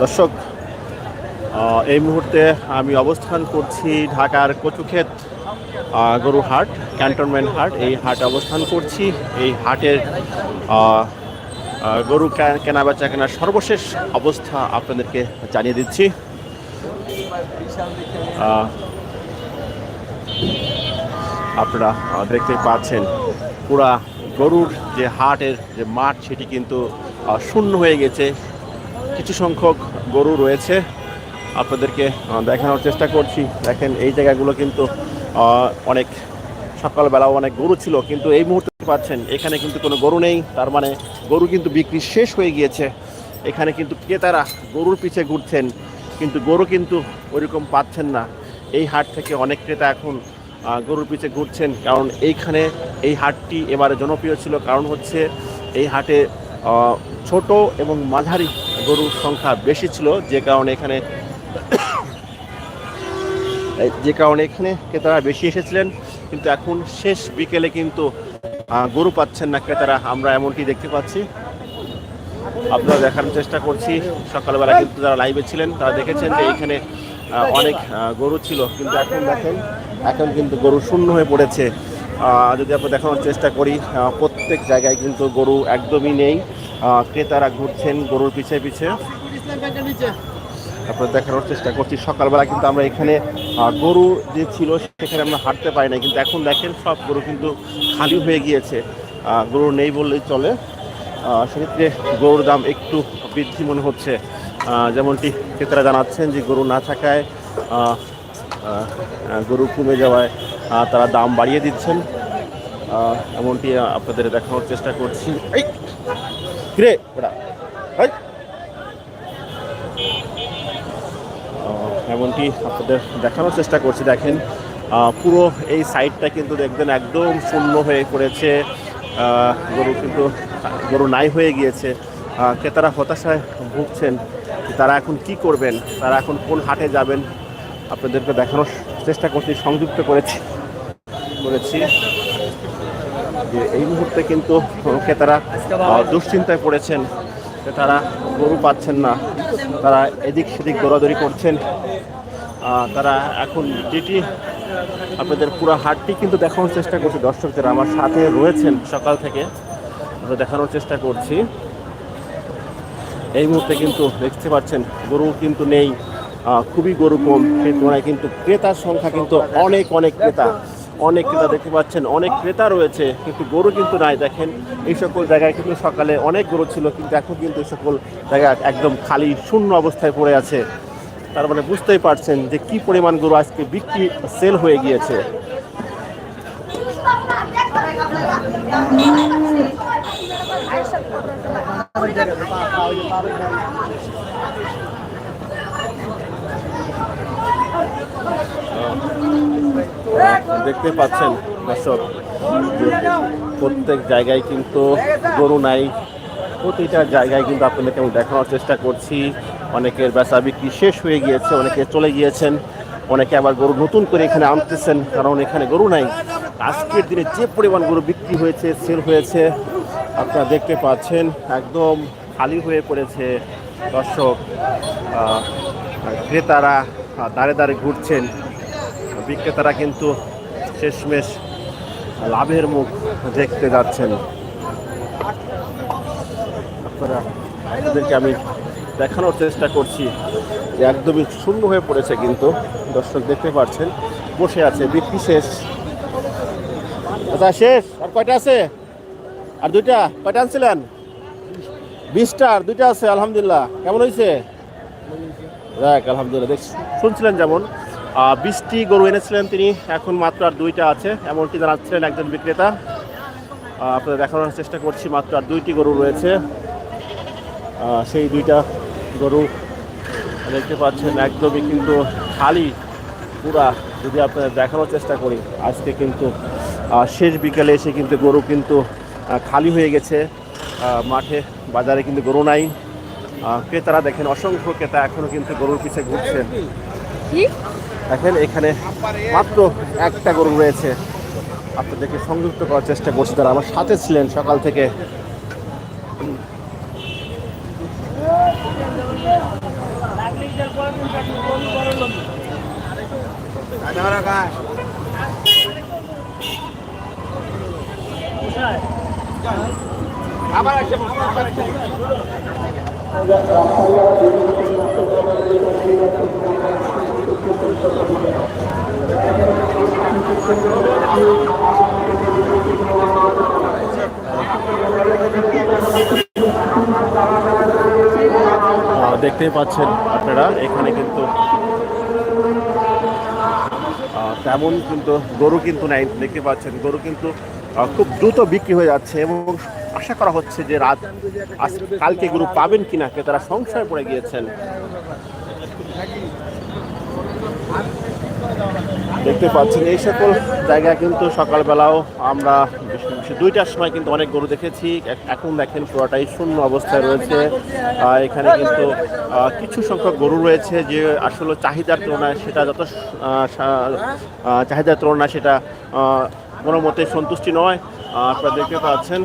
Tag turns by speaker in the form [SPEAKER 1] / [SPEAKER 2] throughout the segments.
[SPEAKER 1] দর্শক এই মুহূর্তে আমি অবস্থান করছি ঢাকার কচুক্ষেত গরু হাট, ক্যান্টনমেন্ট হাট। এই হাটে অবস্থান করছি। এই হাটের গরু কেনা বেচা কেনার সর্বশেষ অবস্থা আপনাদেরকে জানিয়ে দিচ্ছি। আপনারা দেখতে পাচ্ছেন, পুরা গরুর যে হাটের যে মাঠ, সেটি কিন্তু শূন্য হয়ে গেছে। কিছু সংখ্যক গরু রয়েছে। আপনাদেরকে দেখানোর চেষ্টা করছি। দেখেন, এই জায়গাগুলো কিন্তু অনেক, সকালবেলাও অনেক গরু ছিল, কিন্তু এই মুহূর্তে পাচ্ছেন, এখানে কিন্তু কোনো গরু নেই। তার মানে গরু কিন্তু বিক্রি শেষ হয়ে গিয়েছে। এখানে কিন্তু ক্রেতারা গরুর পিছে ঘুরছেন, কিন্তু গরু কিন্তু ওইরকম পাচ্ছেন না। এই হাট থেকে অনেক ক্রেতা এখন গরুর পিছে ঘুরছেন, কারণ এইখানে এই হাটটি এবারে জনপ্রিয় ছিল। কারণ হচ্ছে, এই হাটে ছোট এবং মাঝারি গরুর সংখ্যা বেশি ছিল যে কারণে এখানে যে কারণে এখানে ক্রেতারা বেশি এসেছিলেন কিন্তু এখন শেষ বিকেলে কিন্তু গরু পাচ্ছেন না ক্রেতারা আমরা এমনটি দেখতে পাচ্ছি। আপনারা দেখানোর চেষ্টা করছি সকালবেলা কিন্তু যারা লাইভে ছিলেন তারা দেখেছেন যে এখানে অনেক গরু ছিল কিন্তু এখন দেখেন এখন কিন্তু গরু শূন্য হয়ে পড়েছে। যদি আমরা দেখানোর চেষ্টা করি প্রত্যেক জায়গায় কিন্তু গরু একদমই নেই। ক্রেতারা ঘুরছেন গরুর পিছে পিছে। আপনার দেখানোর চেষ্টা করছি। সকালবেলা কিন্তু আমরা এখানে গরু যে ছিল সেখানে আমরা হাঁটতে পারি না কিন্তু এখন দেখেন সব গরু কিন্তু খালি হয়ে গিয়েছে। গরু নেই বললেই চলে। সেক্ষেত্রে গরুর দাম একটু বৃদ্ধি মনে হচ্ছে। যেমনটি ক্রেতারা জানাচ্ছেন যে গরু না থাকায় গরু কমে যাওয়ায় তারা দাম বাড়িয়ে দিচ্ছেন। এমনটি আপনাদের দেখানোর চেষ্টা করছি। কিরে ওটা আহ, এমনটি আপনাদের দেখানোর চেষ্টা করছি দেখেন। পুরো এই সাইডটা কিন্তু দেখবেন একদম শূন্য হয়ে পড়েছে। গরু কিন্তু গরু নাই হয়ে গিয়েছে। ক্রেতারা হতাশায় ভুগছেন তারা এখন কি করবেন তারা এখন কোন হাটে যাবেন। আপনাদেরকে দেখানোর চেষ্টা করছি সংযুক্ত করেছি। করেছি যে এই মুহূর্তে কিন্তু ক্রেতারা দুশ্চিন্তায় পড়েছেন যে তারা গরু পাচ্ছেন না। তারা এদিক সেদিক দৌড়াদৌড়ি করছেন। তারা এখন যেটি আপনাদের পুরো হাটটি কিন্তু দেখানোর চেষ্টা করছি। দর্শকদের আমার সাথে রয়েছেন সকাল থেকে দেখানোর চেষ্টা করছি। এই মুহূর্তে কিন্তু দেখতে পাচ্ছেন, গরু কিন্তু নেই। খুবই গরু কম। সেই তুলনায় কিন্তু ক্রেতার সংখ্যা কিন্তু অনেক অনেক ক্রেতা। অনেক ক্রেতা দেখতে পাচ্ছেন, অনেক ক্রেতা রয়েছে, কিন্তু গরু কিন্তু নাই, দেখেন। এই সকল জায়গায় কিন্তু সকালে অনেক গরু ছিল, কিন্তু এখন কিন্তু এই সকল জায়গা একদম খালি, শূন্য অবস্থায় পড়ে আছে। তার মানে বুঝতেই পারছেন যে কি পরিমাণ গরু আজকে বিক্রি, সেল হয়ে গিয়েছে। দেখতে পাচ্ছেন দর্শক প্রত্যেক জায়গায় কিন্তু গরু নাই। প্রতিটা জায়গায় কিন্তু আপনাদেরকে আমি দেখানোর চেষ্টা করছি। অনেকের বেচা বিক্রি শেষ হয়ে গিয়েছে, অনেকে চলে গিয়েছেন, অনেকে আবার গরু নতুন করে এখানে আনতেছেন, কারণ এখানে গরু নাই। আজকের দিনে যে পরিমাণ গরু বিক্রি হয়েছে, সেল হয়েছে, আপনারা দেখতে পাচ্ছেন, একদম খালি হয়ে পড়েছে। দর্শক ক্রেতারা দাঁড়ে দাঁড়ে ঘুরছেন। বিক্রেতারা কিন্তু শেষমেশ লাভের মুখ দেখতে যাচ্ছেন। আপনারা আপনাদেরকে আমি দেখানোর চেষ্টা করছি যে একদমই শূন্য হয়ে পড়েছে কিন্তু, দর্শক দেখতে পাচ্ছেন, বসে আছে, বিক্রি শেষ। আচ্ছা শেষ, আর কয়টা আছে? আর দুইটা, কয়টা আনছিলেন? বিশটা, আর দুইটা আছে, আলহামদুলিল্লাহ। কেমন হয়েছে? দেখ আলহামদুলিল্লাহ, দেখ, শুনছিলেন যেমন। বিশটি গরু এনেছিলেন তিনি, এখন মাত্র আর দুইটা আছে। এমনটি জানাচ্ছিলেন একজন বিক্রেতা। আপনাদের দেখানোর চেষ্টা করছি, মাত্র আর দুইটি গরু রয়েছে। সেই দুইটা গরু দেখতে পাচ্ছেন একদমই কিন্তু খালি পুরা। যদি আপনাদের দেখানোর চেষ্টা করি, আজকে কিন্তু শেষ বিকেলে এসে কিন্তু গরু কিন্তু খালি হয়ে গেছে। মাঠে, বাজারে কিন্তু গরু নাই। ক্রেতারা দেখেন, অসংখ্য ক্রেতা এখনও কিন্তু গরুর পিছে ঘুরছেন দেখেন এখানে মাত্র একটা গরু রয়েছে। আপনাদেরকে সংযুক্ত করার চেষ্টা করছি। তারা আমার সাথে ছিলেন সকাল থেকে। আহ, দেখতেই পাচ্ছেন আপনারা, এখানে কিন্তু তেমন কিন্তু গরু কিন্তু নাই, দেখতে পাচ্ছেন। গরু কিন্তু খুব দ্রুত বিক্রি হয়ে যাচ্ছে এবং আশা করা হচ্ছে যে রাত কালকে গরু পাবেন কিনা তারা সংশয় পড়ে গিয়েছেন। দেখতে পাচ্ছেন, এই সকল জায়গায় কিন্তু সকালবেলাও আমরা দুইটার সময় কিন্তু অনেক গরু দেখেছি। এখন দেখেন পুরোটাই শূন্য অবস্থায় রয়েছে। এখানে কিন্তু কিছু সংখ্যক গরু রয়েছে যে আসলে চাহিদার তুলনায় সেটা যত চাহিদার তুলনায় সেটা কোনো মতে সন্তুষ্টি নয়। আপনারা দেখতে পাচ্ছেন।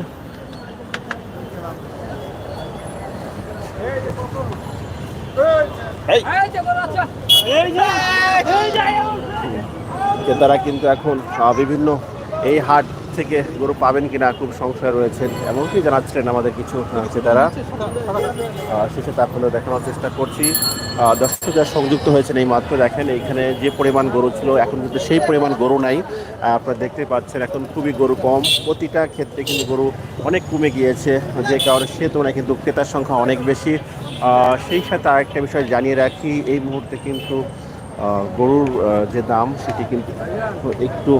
[SPEAKER 1] এই ক্রেতারা কিন্তু এখন বিভিন্ন এই হাট থেকে গরু পাবেন কিনা খুব সংশয় রয়েছেন। এমনকি জানাচ্ছিলেন আমাদের কিছু ক্রেতারা শেষে তারপরে দেখানোর চেষ্টা করছি। দর্শক যারা সংযুক্ত হয়েছেন এই মাত্র দেখেন, এইখানে যে পরিমাণ গরু ছিল, এখন কিন্তু সেই পরিমাণ গরু নাই। আপনারা দেখতে পাচ্ছেন, এখন খুবই গরু কম। প্রতিটা ক্ষেত্রে কিন্তু গরু অনেক কমে গিয়েছে। যে কারণে সে তুলনায় কিন্তু ক্রেতার সংখ্যা অনেক বেশি। সেই সাথে আরেকটা বিষয় জানিয়ে রাখি, এই মুহূর্তে কিন্তু গরুর যে দাম, সেটি কিন্তু একটু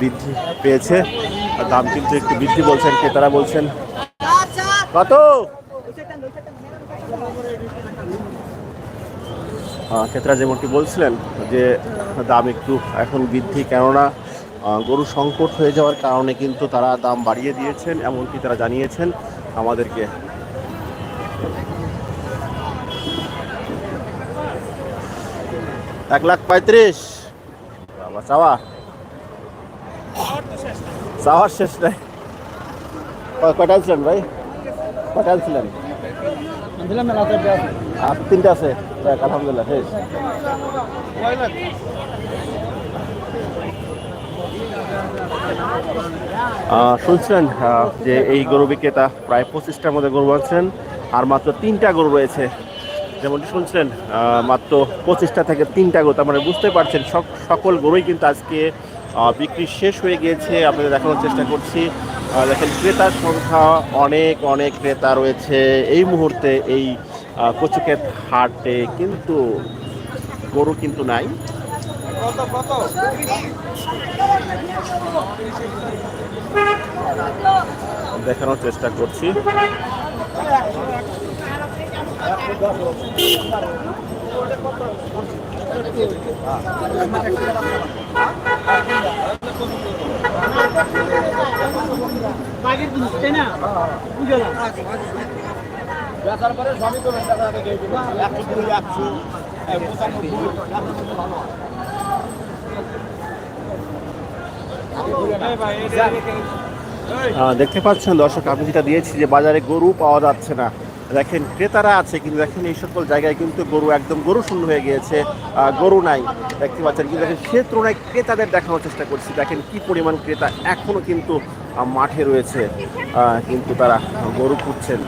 [SPEAKER 1] বৃদ্ধি পেয়েছে। দাম কিন্তু একটু বৃদ্ধি বলছেন, ক্রেতারা বলছেন। কত? ক্রেতারা যেমনটি বলছিলেন, যে দাম একটু এখন বৃদ্ধি, কেননা গরু সংকট হয়ে যাওয়ার কারণে কিন্তু তারা দাম বাড়িয়ে দিয়েছেন এমনকি তারা জানিয়েছেন। আমাদেরকে এক লাখ পঁয়ত্রিশ। বাবা, চাওয়া? চাওয়ার শেষ নাই। ক- কয়টা আনছিলেন ভাই? কয়টা আনছিলেন আর তিনটা আছে। আলহামদুলিল্লাহ, শেষ। শুনছিলেন যে এই গরু বিক্রেতা প্রায় পঁচিশটার মধ্যে গরু আনছেন, আর মাত্র তিনটা গরু রয়েছে। যেমনটি শুনছিলেন মাত্র পঁচিশটা থেকে তিনটা গরু মানে বুঝতে পারছেন, সক- সকল গরুই কিন্তু আজকে বিক্রি শেষ হয়ে গিয়েছে। আপনাদের দেখানোর চেষ্টা করছি। দেখেন, ক্রেতার সংখ্যা অনেক অনেক ক্রেতা রয়েছে। এই মুহূর্তে এই কচুক্ষেত হাটে কিন্তু গরু কিন্তু নাই। দেখানোর চেষ্টা করছি। দেখতে পাচ্ছেন দর্শক আমি যেটা দিয়েছি যে বাজারে গরু পাওয়া যাচ্ছে না। দেখেন ক্রেতারা আছে, কিন্তু দেখেন এই সকল জায়গায় কিন্তু গরু একদম গরু শূন্য হয়ে গিয়েছে গরু নাই, দেখতে পাচ্ছেন। কিন্তু দেখেন সে তুলনায় ক্রেতাদের দেখানোর চেষ্টা করছি। দেখেন কি পরিমাণ ক্রেতা এখনও কিন্তু মাঠে রয়েছে কিন্তু তারা গরু খুঁজছেন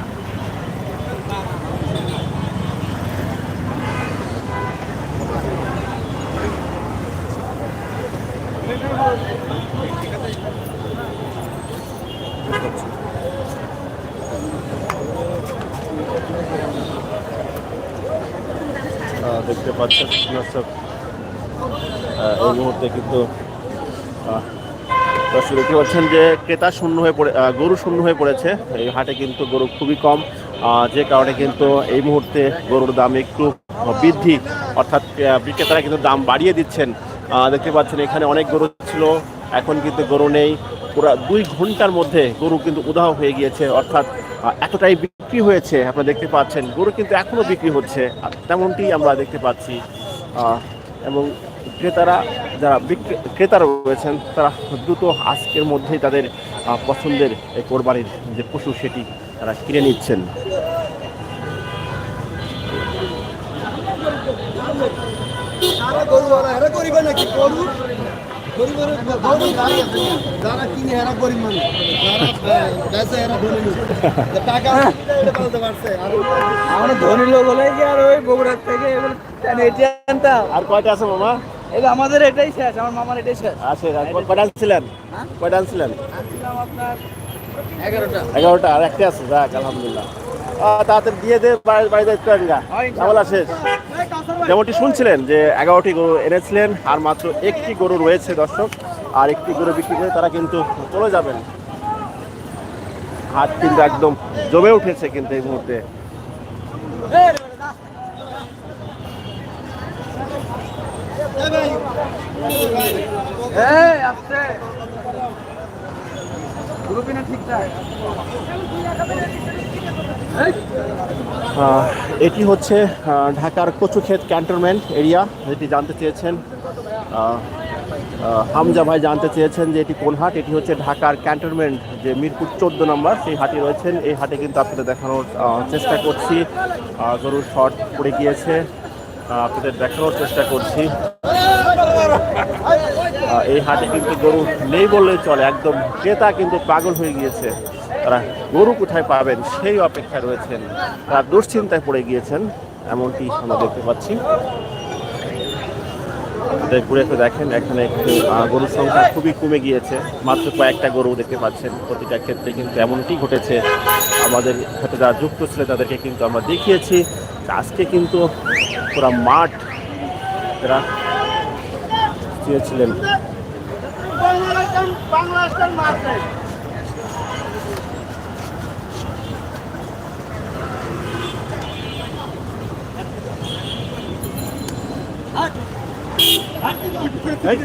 [SPEAKER 1] আহ, দেখতে পাচ্ছেন দর্শক এই মুহূর্তে কিন্তু দর্শক দেখতে পাচ্ছেন যে ক্রেতা শূন্য হয়ে পড়ে গরু শূন্য হয়ে পড়েছে। এই হাটে কিন্তু গরু খুবই কম যে কারণে কিন্তু এই মুহূর্তে গরুর দাম একটু বৃদ্ধি, অর্থাৎ বিক্রেতারা কিন্তু দাম বাড়িয়ে দিচ্ছেন। দেখতে পাচ্ছেন এখানে অনেক গরু ছিল, এখন কিন্তু গরু নেই। পুরা দুই ঘণ্টার মধ্যে গরু কিন্তু উদাহ হয়ে গিয়েছে, অর্থাৎ এতটাই বিক্রি হয়েছে, আপনারা দেখতে পাচ্ছেন। গরু কিন্তু এখনও বিক্রি হচ্ছে তেমনটি আমরা দেখতে পাচ্ছি। এবং ক্রেতারা যারা ক্রেতারা রয়েছেন, তারা দ্রুত আজকের মধ্যেই তাদের পছন্দের এই কোরবানির যে পশু সেটি তারা কিনে নিচ্ছেন।
[SPEAKER 2] গরু নাকি? গরু? যারা কিনে এরা গরিব মানুষ যারা বেচে ধনী টাকা বলতে পারছে
[SPEAKER 3] আমরা ধনী লোক হলে কি আর ওই বগুড়ার থেকে এটি আনতাম।
[SPEAKER 1] আর কয়টা আছে মামা?
[SPEAKER 3] এই আমাদের এটাই শেষ আমার মামার এটাই শেষ।
[SPEAKER 1] আছে কয়টা আনছিলেন?
[SPEAKER 3] হ্যাঁ?
[SPEAKER 1] কয়টা আনছিলেন?
[SPEAKER 3] আপনার এগারোটা।
[SPEAKER 1] এগারোটা আর একটা আছে যাক আলহামদুলিল্লাহ। তাড়াতাড়ি দিয়ে দে বাড়ি বাড়িতে একটু শেষ। যেমনটি শুনছিলেন যে এগারোটি গরু এনেছিলেন, আর মাত্র একটি গরু রয়েছে দর্শক, আর একটি গরু বিক্রি করে তারা কিন্তু চলে যাবেন। হাত কিন্তু একদম জমে উঠেছে কিন্তু এই মুহূর্তে।
[SPEAKER 3] এই
[SPEAKER 1] এটি হচ্ছে ঢাকার কচুক্ষেত ক্যান্টনমেন্ট এরিয়া, যেটি জানতে চেয়েছেন হামজা ভাই জানতে চেয়েছেন যে এটি কোন হাট, এটি হচ্ছে ঢাকার ক্যান্টনমেন্ট যে মিরপুর চোদ্দ নম্বর, সেই হাটে রয়েছেন। এই হাটে কিন্তু আপনাদের দেখানোর চেষ্টা করছি। গরুর শট পড়ে গিয়েছে। আপনাদের দেখানোর চেষ্টা করছি। এই হাটে কিন্তু গরু নেই বললেই চলে। একদম ক্রেতা কিন্তু পাগল হয়ে গিয়েছে। তারা গরু কোথায় পাবেন সেই অপেক্ষায় রয়েছেন। তারা দুশ্চিন্তায় পড়ে গিয়েছেন, এমনটি আমরা দেখতে পাচ্ছি। ঘুরে একটু দেখেন, এখানে একটু গরুর সংখ্যা খুবই কমে গিয়েছে। মাত্র কয়েকটা গরু দেখতে পাচ্ছেন। প্রতিটা ক্ষেত্রে কিন্তু এমনটি ঘটেছে। আমাদের সাথে যারা যুক্ত ছিল তাদেরকে কিন্তু আমরা দেখিয়েছি। আজকে কিন্তু পুরা মাঠ এরা চেয়েছিলেন এই,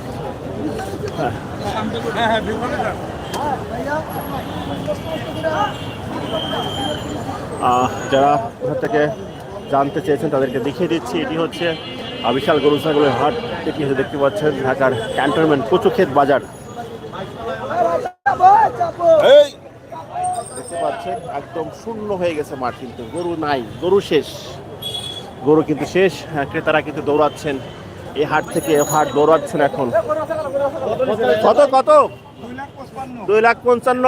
[SPEAKER 1] আহ, যারা ওখান থেকে জানতে চেয়েছেন তাদেরকে দেখিয়ে দিচ্ছি। এটি হচ্ছে বিশাল গরু ছাগলের হাট। এটি হচ্ছে দেখতে পাচ্ছেন ঢাকার ক্যান্টনমেন্ট কচুক্ষেত বাজার। দেখতে পাচ্ছেন একদম শূন্য হয়ে গেছে মাঠ কিন্তু। গরু নাই গরু শেষ। গরু কিন্তু শেষ হ্যাঁ, ক্রেতারা কিন্তু দৌড়াচ্ছেন। এই হাট থেকে হাট দৌড়াচ্ছেন এখন। কত কত? দুই লাখ পঞ্চান্ন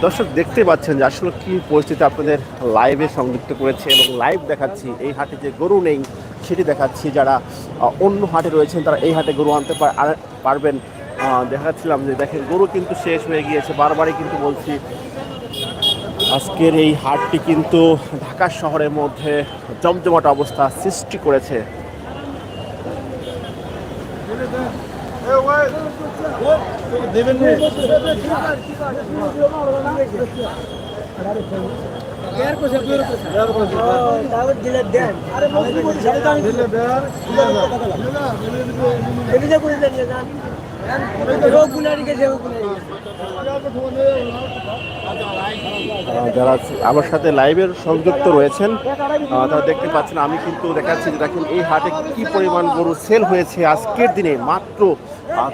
[SPEAKER 1] দর্শক, দেখতে পাচ্ছেন যে আসলে কী পরিস্থিতি আপনাদের লাইভে সংযুক্ত করেছে এবং লাইভ দেখাচ্ছি। এই হাটে যে গরু নেই, সেটি দেখাচ্ছি। যারা অন্য হাটে রয়েছেন, তারা এই হাটে গরু আনতে পার- পারবেন। দেখাচ্ছিলাম যে দেখেন, গরু কিন্তু শেষ হয়ে গিয়েছে। বারবারই কিন্তু বলছি, আজকের এই হাটটি কিন্তু ঢাকা শহরের মধ্যে জমজমাট অবস্থা সৃষ্টি করেছে।
[SPEAKER 3] তারপর যান। রোগ গুলারি গেছে
[SPEAKER 1] যারা আমার সাথে লাইভের সংযুক্ত রয়েছেন তারা দেখতে পাচ্ছেন, আমি কিন্তু দেখাচ্ছি যে দেখেন এই হাটে কি পরিমাণ গরু সেল হয়েছে আজকের দিনে। মাত্র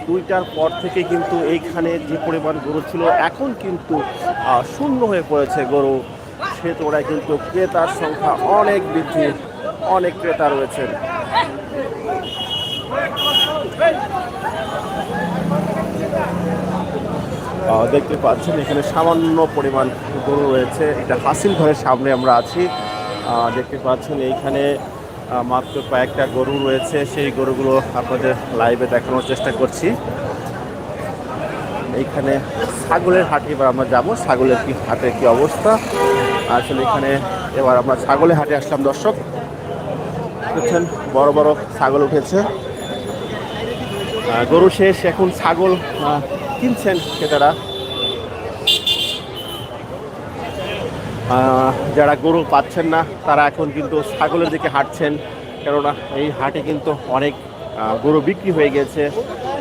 [SPEAKER 1] দুইটার পর থেকে কিন্তু এইখানে যে পরিমাণ গরু ছিল, এখন কিন্তু শূন্য হয়ে পড়েছে গরু। সে তোরা কিন্তু ক্রেতার সংখ্যা অনেক বৃদ্ধি, অনেক ক্রেতা রয়েছেন। দেখতে পাচ্ছেন, এখানে সামান্য পরিমাণ গরু রয়েছে। এটা হাসিল ঘরের সামনে আমরা আছি। দেখতে পাচ্ছেন, এইখানে মাত্র কয়েকটা গরু রয়েছে। সেই গরুগুলো আপনাদের লাইভে দেখানোর চেষ্টা করছি। এইখানে ছাগলের হাটে, এবার আমরা যাব। ছাগলের কি হাটের কি অবস্থা? আসলে এখানে এবার আমরা ছাগলের হাটে আসলাম, দর্শক। দেখছেন, বড় বড় ছাগল উঠেছে। গরু শেষ, এখন ছাগল কিনছেন ক্রেতারা? যারা গরু পাচ্ছেন না, তারা এখন কিন্তু ছাগলের দিকে হাঁটছেন। কেননা এই হাটে কিন্তু অনেক গরু বিক্রি হয়ে গেছে।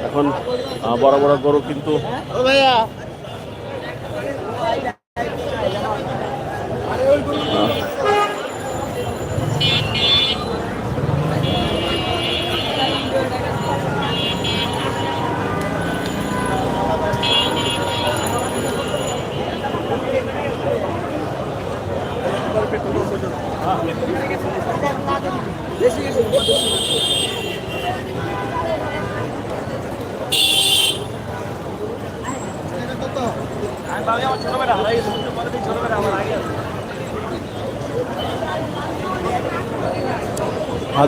[SPEAKER 1] এখন বড় বড় গরু কিন্তু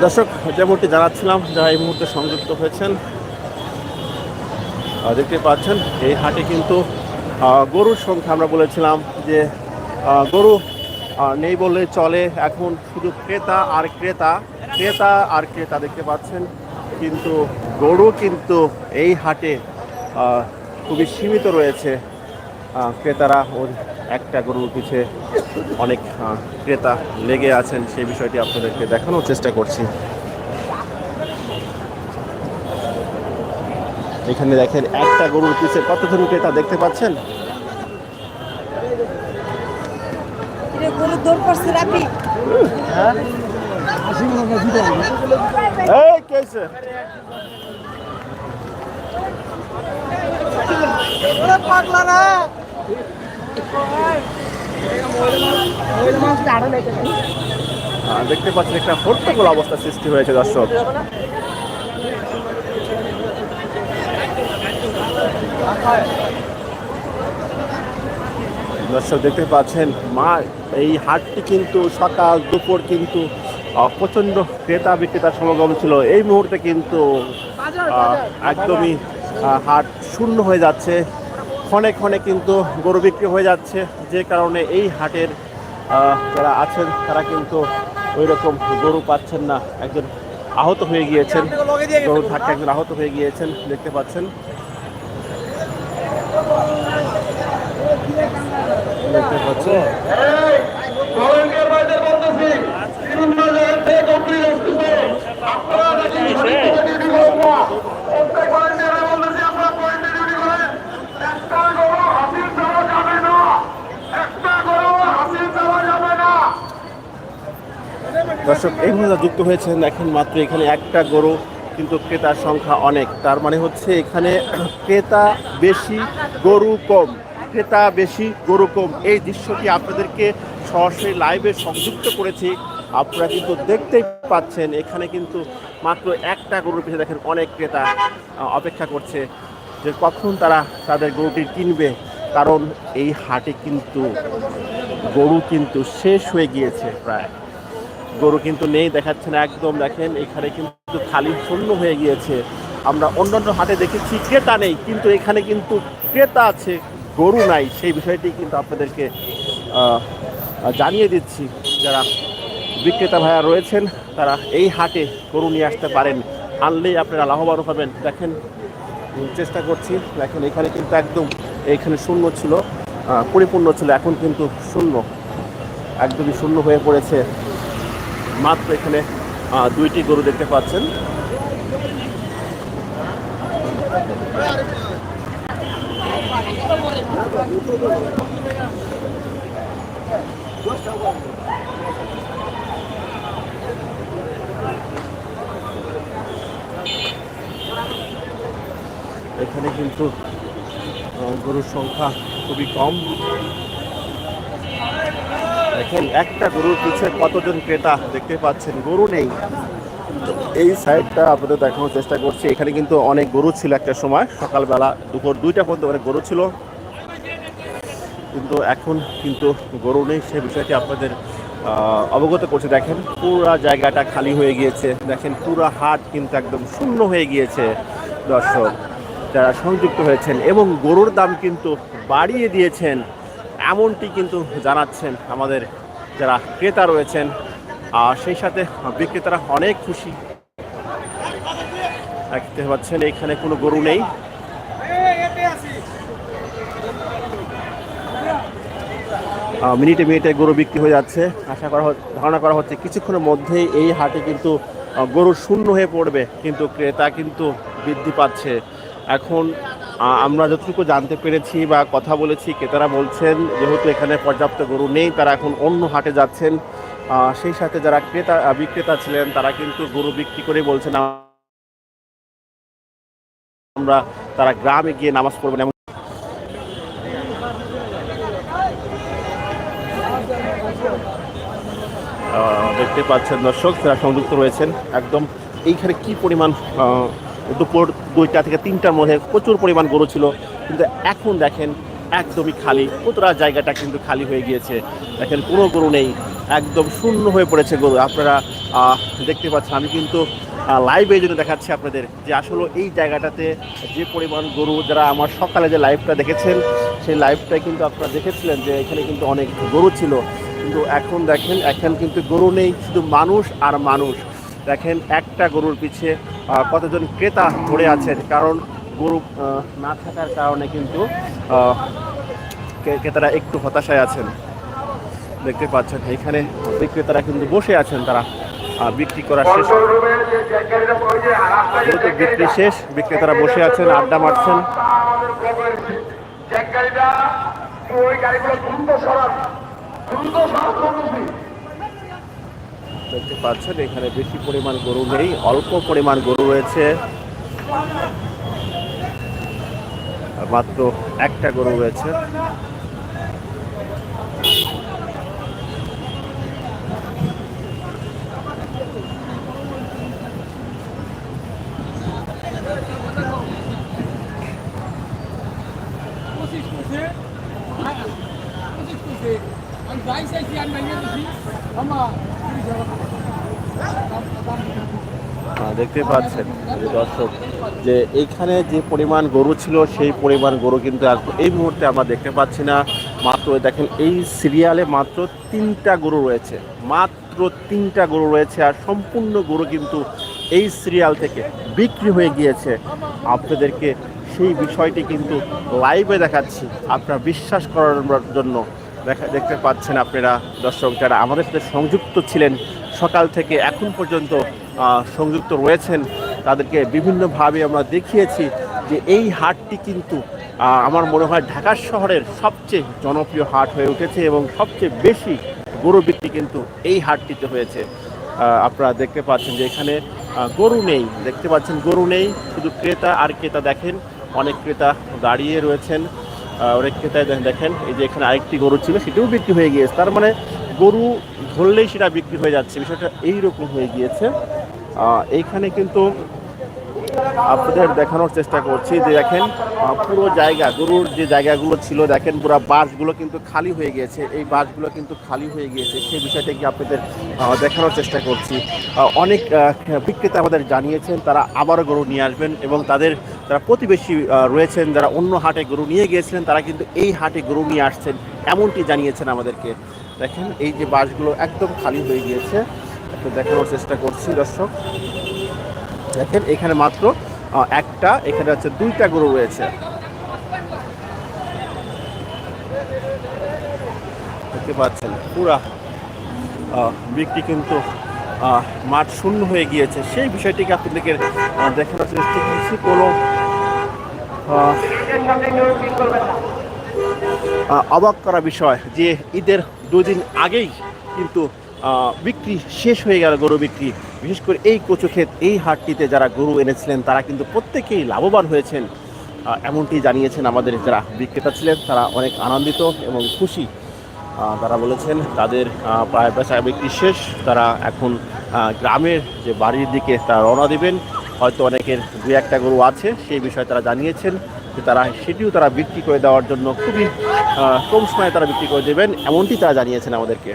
[SPEAKER 1] দর্শক যেমনটি জানাচ্ছিলাম যারা এই মুহূর্তে সংযুক্ত হয়েছেন দেখতে পাচ্ছেন, এই হাটে কিন্তু গরুর সংখ্যা আমরা বলেছিলাম যে গরু নেই বললে চলে এখন শুধু ক্রেতা আর ক্রেতা ক্রেতা আর ক্রেতা দেখতে পাচ্ছেন। কিন্তু গরু কিন্তু এই হাটে খুবই সীমিত রয়েছে ক্রেতারা একটা গরুর পিছে অনেক ক্রেতা লেগে আছেন সেই বিষয়টি আপনাদেরকে দেখানোর চেষ্টা করছি। এখানে দেখেন একটা গরুর পিছে কতজন ক্রেতা দেখতে পাচ্ছেন?
[SPEAKER 4] পাগলা না
[SPEAKER 1] দেখতে পাচ্ছেন একটা হট্টগোল অবস্থা সৃষ্টি হয়েছে দর্শক। দর্শক দেখতে পাচ্ছেন মা এই হাটটি কিন্তু সকাল দুপুর কিন্তু আহ, প্রচণ্ড ক্রেতা বিক্রেতার সমাগম ছিল। এই মুহূর্তে কিন্তু একদমই হাট শূন্য হয়ে যাচ্ছে। ক্ষণে ক্ষণে কিন্তু গরু বিক্রি হয়ে যাচ্ছে। যে কারণে এই হাটের যারা আছেন, তারা কিন্তু ওই রকম গরু পাচ্ছেন না। একজন আহত হয়ে গিয়েছেন। গরুর ধাক্কা একজন আহত হয়ে গিয়েছেন, দেখতে পাচ্ছেন। দেখতে পাচ্ছেন। দর্শক, এই মুহূর্তে যুক্ত হয়েছেন দেখেন মাত্র এখানে একটা গরু, কিন্তু ক্রেতার সংখ্যা অনেক। তার মানে হচ্ছে এখানে ক্রেতা বেশি, গরু কম। ক্রেতা বেশি, গরু কম। এই দৃশ্যটি আপনাদেরকে সরাসরি লাইভে সংযুক্ত করেছি। আপনারা কিন্তু দেখতেই পাচ্ছেন, এখানে কিন্তু মাত্র একটা গরুর পিছিয়ে দেখেন অনেক ক্রেতা অপেক্ষা করছে যে কখন তারা তাদের গরুটি কিনবে। কারণ এই হাটে কিন্তু গরু কিন্তু শেষ হয়ে গিয়েছে প্রায়। গরু কিন্তু নেই, দেখাচ্ছে না একদম। দেখেন, এখানে কিন্তু খালি শূন্য হয়ে গিয়েছে। আমরা অন্যান্য হাটে দেখেছি, ক্রেতা নেই, কিন্তু এখানে কিন্তু ক্রেতা আছে, গরু নাই। সেই বিষয়টি কিন্তু আপনাদেরকে জানিয়ে দিচ্ছি। যারা বিক্রেতা ভাইয়া রয়েছেন, তারা এই হাটে গরু নিয়ে আসতে পারেন। আনলেই আপনারা লাভবান হবেন। দেখেন, চেষ্টা করছি। দেখেন, এখানে কিন্তু একদম, এখানে শূন্য ছিল পরিপূর্ণ ছিল, এখন কিন্তু শূন্য। একদমই শূন্য হয়ে পড়েছে। মাত্র এখানে দুইটি গরু দেখতে পাচ্ছেন। এখানে কিন্তু গরুর সংখ্যা খুবই কম। দেখেন, একটা গরুর পিছে কতজন ক্রেতা দেখতে পাচ্ছেন, গরু নেই। এই সাইডটা আপনাদের দেখানোর চেষ্টা করছি। এখানে কিন্তু অনেক গরু ছিল একটা সময়, সকালবেলা দুপুর দুইটা পর্যন্ত অনেক গরু ছিল। কিন্তু এখন কিন্তু গরু নেই, সে বিষয়টি আপনাদের অবগত করছে। দেখেন, পুরা জায়গাটা খালি হয়ে গিয়েছে। দেখেন, পুরা হাট কিন্তু একদম শূন্য হয়ে গিয়েছে, দর্শক। যারা সংযুক্ত হয়েছেন এবং গরুর দাম কিন্তু বাড়িয়ে দিয়েছেন। এমনটি কিন্তু জানাচ্ছেন আমাদের যারা ক্রেতা রয়েছেন, আর সেই সাথে বিক্রেতারা অনেক খুশি। দেখতে পাচ্ছেন, এখানে কোনো গরু নেই। মিনিটে মিনিটে গরু বিক্রি হয়ে যাচ্ছে। আশা করা ধারণা করা হচ্ছে কিছুক্ষণের মধ্যেই এই হাটে কিন্তু গরু শূন্য হয়ে পড়বে, কিন্তু ক্রেতা কিন্তু বৃদ্ধি পাচ্ছে। এখন আমরা যতটুকু জানতে পেরেছি বা কথা বলেছি, ক্রেতারা বলছেন যেহেতু এখানে পর্যাপ্ত গরু নেই, তারা এখন অন্য হাটে যাচ্ছেন। সেই সাথে যারা ক্রেতা, বিক্রেতা ছিলেন, তারা কিন্তু গরু বিক্রি করে বলছেন, আমরা, তারা গ্রামে গিয়ে নামাজ পড়বেন এমন দেখতে পাচ্ছেন দর্শক, যারা সংযুক্ত রয়েছেন, একদম এইখানে কি পরিমাণ দুপুর দুইটা থেকে তিনটার মধ্যে প্রচুর পরিমাণ গরু ছিল। কিন্তু এখন দেখেন একদমই খালি। পুতরা জায়গাটা কিন্তু খালি হয়ে গিয়েছে। দেখেন কোনো গরু নেই। একদম শূন্য হয়ে পড়েছে গরু। আপনারা দেখতে পাচ্ছেন আমি কিন্তু লাইভে এই জন্য দেখাচ্ছি আপনাদের যে আসলে এই জায়গাটাতে যে পরিমাণ গরু যারা আমার সকালে যে লাইভটা দেখেছেন সেই লাইভটাই কিন্তু আপনারা দেখেছিলেন যে এখানে কিন্তু অনেক গরু ছিল। কিন্তু এখন দেখেন এখন কিন্তু গরু নেই শুধু মানুষ আর মানুষ। দেখেন একটা গরুর পিছে আহ, কতজন ক্রেতা ধরে আছেন? কারণ গরু না থাকার কারণে কিন্তু ক্রেতারা একটু হতাশায় আছেন। দেখতে পাচ্ছেন, এখানে বিক্রেতারা কিন্তু বসে আছেন, তারা বিক্রি করা শেষ বিক্রি শেষ, বিক্রেতারা বসে আছেন, আড্ডা মারছেন। দেখতে পাচ্ছেন এখানে বেশি পরিমাণ গরু নেই অল্প পরিমাণ গরু রয়েছে। মাত্র একটা গরু রয়েছে। আহ, দেখতে পাচ্ছেন দর্শক, যে এইখানে যে পরিমাণ গরু ছিল, সেই পরিমাণ গরু কিন্তু এই মুহূর্তে আমরা দেখতে পাচ্ছি না। মাত্র দেখেন, এই সিরিয়ালে মাত্র তিনটা গরু রয়েছে। মাত্র তিনটা গরু রয়েছে আর সম্পূর্ণ গরু কিন্তু এই সিরিয়াল থেকে বিক্রি হয়ে গিয়েছে। আপনাদেরকে সেই বিষয়টি কিন্তু লাইভে দেখাচ্ছি। আপনারা বিশ্বাস করার জন্য দেখা দেখতে পাচ্ছেন আপনারা দর্শক যারা আমাদের সাথে সংযুক্ত ছিলেন সকাল থেকে এখন পর্যন্ত সংযুক্ত রয়েছেন, তাদেরকে বিভিন্নভাবে আমরা দেখিয়েছি যে এই হাটটি কিন্তু আমার মনে হয় ঢাকা শহরের সবচেয়ে জনপ্রিয় হাট হয়ে উঠেছে এবং সবচেয়ে বেশি গরু বিক্রি কিন্তু এই হাটটিতে হয়েছে। আপনারা দেখতে পাচ্ছেন যে এখানে গরু নেই। দেখতে পাচ্ছেন গরু নেই, শুধু ক্রেতা আর ক্রেতা দেখেন। অনেক ক্রেতা দাঁড়িয়ে রয়েছেন। অনেক ক্রেতায় দেখেন- দেখেন, এই যে এখানে আরেকটি গরু ছিল, সেটিও বিক্রি হয়ে গিয়েছে। তার মানে গরু ধরলেই সেটা বিক্রি হয়ে যাচ্ছে। বিষয়টা এইরকম হয়ে গিয়েছে। এইখানে কিন্তু আপনাদের দেখানোর চেষ্টা করছি যে দেখেন পুরো জায়গা, গরুর যে জায়গাগুলো ছিল, দেখেন পুরো বাসগুলো কিন্তু খালি হয়ে গিয়েছে। এই বাসগুলো কিন্তু খালি হয়ে গিয়েছে। সেই বিষয়টা কি আপনাদের দেখানোর চেষ্টা করছি। অনেক বিক্রেতা আমাদের জানিয়েছেন, তারা আবারও গরু নিয়ে আসবেন এবং তাদের যারা প্রতিবেশী রয়েছেন, যারা অন্য হাটে গরু নিয়ে গিয়েছিলেন, তারা কিন্তু এই হাটে গরু নিয়ে আসছেন, এমনটি জানিয়েছেন আমাদেরকে। দেখেন, এই যে বাসগুলো একদম খালি হয়ে গিয়েছে। একটু দেখানোর চেষ্টা করছি, দর্শক। দেখেন, এখানে মাত্র একটা, এখানে হচ্ছে দুইটা গরু রয়েছে। দেখতে পাচ্ছেন, পুরা বিক্রি কিন্তু মাঠ শূন্য হয়ে গিয়েছে। সেই বিষয়টিকে আপনাদেরকে দেখানোর চেষ্টা করছি। কোনো অবাক করা বিষয় যে ঈদের দুদিন আগেই কিন্তু বিক্রি শেষ হয়ে গেল গরু বিক্রি। বিশেষ করে এই কচুক্ষেত এই হাটটিতে যারা গরু এনেছিলেন, তারা কিন্তু প্রত্যেকেই লাভবান হয়েছেন। এমনটি জানিয়েছেন আমাদের যারা বিক্রেতা ছিলেন, তারা অনেক আনন্দিত এবং খুশি। তারা বলেছেন, তাদের প্রায় বেচা বিক্রি শেষ। তারা এখন গ্রামের যে বাড়ির দিকে তারা রওনা দেবেন। হয়তো অনেকের দু একটা গরু আছে, সেই বিষয়ে তারা জানিয়েছেন যে তারা সেটিও তারা বিক্রি করে দেওয়ার জন্য খুবই কম সময়ে তারা বিক্রি করে দেবেন। এমনটি তারা জানিয়েছেন আমাদেরকে।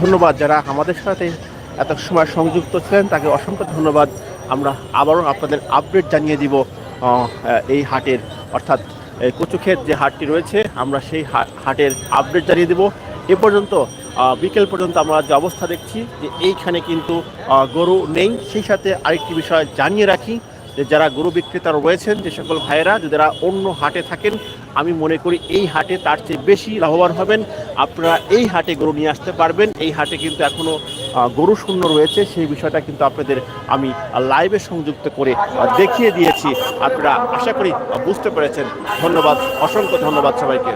[SPEAKER 1] ধন্যবাদ যারা আমাদের সাথে এত সময় সংযুক্ত ছিলেন, তাকে অসংখ্য ধন্যবাদ। আমরা আবারও আপনাদের আপডেট জানিয়ে দিব এই হাটের, অর্থাৎ কচুক্ষেত যে হাটটি রয়েছে, আমরা সেই হাটের আপডেট জানিয়ে দেব। এ পর্যন্ত বিকেল পর্যন্ত আমরা যে অবস্থা দেখছি, যে এইখানে কিন্তু গরু নেই। সেই সাথে আরেকটি বিষয় জানিয়ে রাখি, যে যারা গরু বিক্রেতা রয়েছেন, যে সকল ভাইয়েরা যারা অন্য হাটে থাকেন আমি মনে করি এই হাটে তার চেয়ে বেশি লাভবান হবেন। আপনারা এই হাটে গরু নিয়ে আসতে পারবেন। এই হাটে কিন্তু এখনও গরু শূন্য রয়েছে। সেই বিষয়টা কিন্তু আপনাদের আমি লাইভে সংযুক্ত করে দেখিয়ে দিয়েছি। আপনারা আশা করি বুঝতে পেরেছেন। ধন্যবাদ, অসংখ্য ধন্যবাদ সবাইকে।